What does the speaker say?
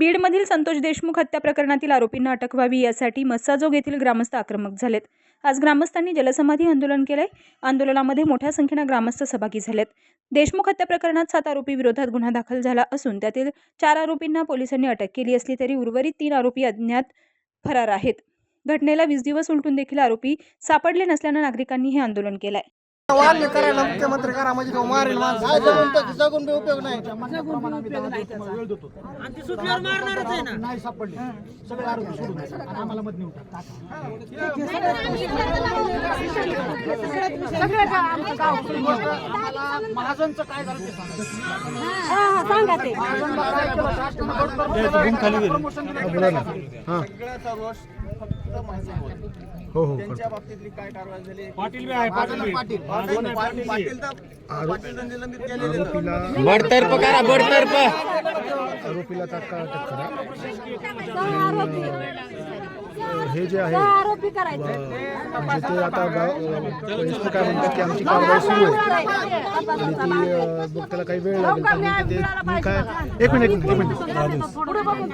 बीडमधील संतोष देशमुख हत्या प्रकरणातील आरोपींना अटक व्हावी यासाठी मस्साजोग येथील ग्रामस्थ आक्रमक झालेत. आज ग्रामस्थांनी जलसमाधी आंदोलन केलंय. आंदोलनामध्ये मोठ्या संख्येनं ग्रामस्थ सहभागी झालेत. देशमुख हत्या प्रकरणात सात आरोपी विरोधात गुन्हा दाखल झाला असून त्यातील चार आरोपींना पोलिसांनी अटक केली असली तरी उर्वरित तीन आरोपी अज्ञात फरार आहेत. घटनेला वीस दिवस उलटून देखील आरोपी सापडले नसल्यानं नागरिकांनी हे आंदोलन केलंय. करायला मुख्यमंत्री करा म्हणजे तो मारेल माणसं. जगून बी उपयोग नाही. नाही सापडले. सगळे सोडून. आणि आम्हाला मत काय झालं ते सांगा. महाजनला काय केलं? शासनानं प्रमोशन दिलं. सगळ्याचा रोष. फक्त महाजनवर. त्यांच्या बाबतीतली काय कारवाई झाली? पाटील बी आहे पाटील बी. पाटील पाटील पाटील पाटील तर पाटील तर निलंबित केलेले आहेत. बडतर्फ करा बडतर्फ आरोपीला तात्काळ अटक करा. हे जे आहे आरोपी करायचे. म्हणजे ते आता गाव वरिष्ठ काय म्हणतात की आमची कारवाई सुरू आहे. आणि ती अ, मग त्याला काही वेळ लागेल तर मग ते मी काय एक मिनिट एक मिनिट एक मिनिट. पुढे बघून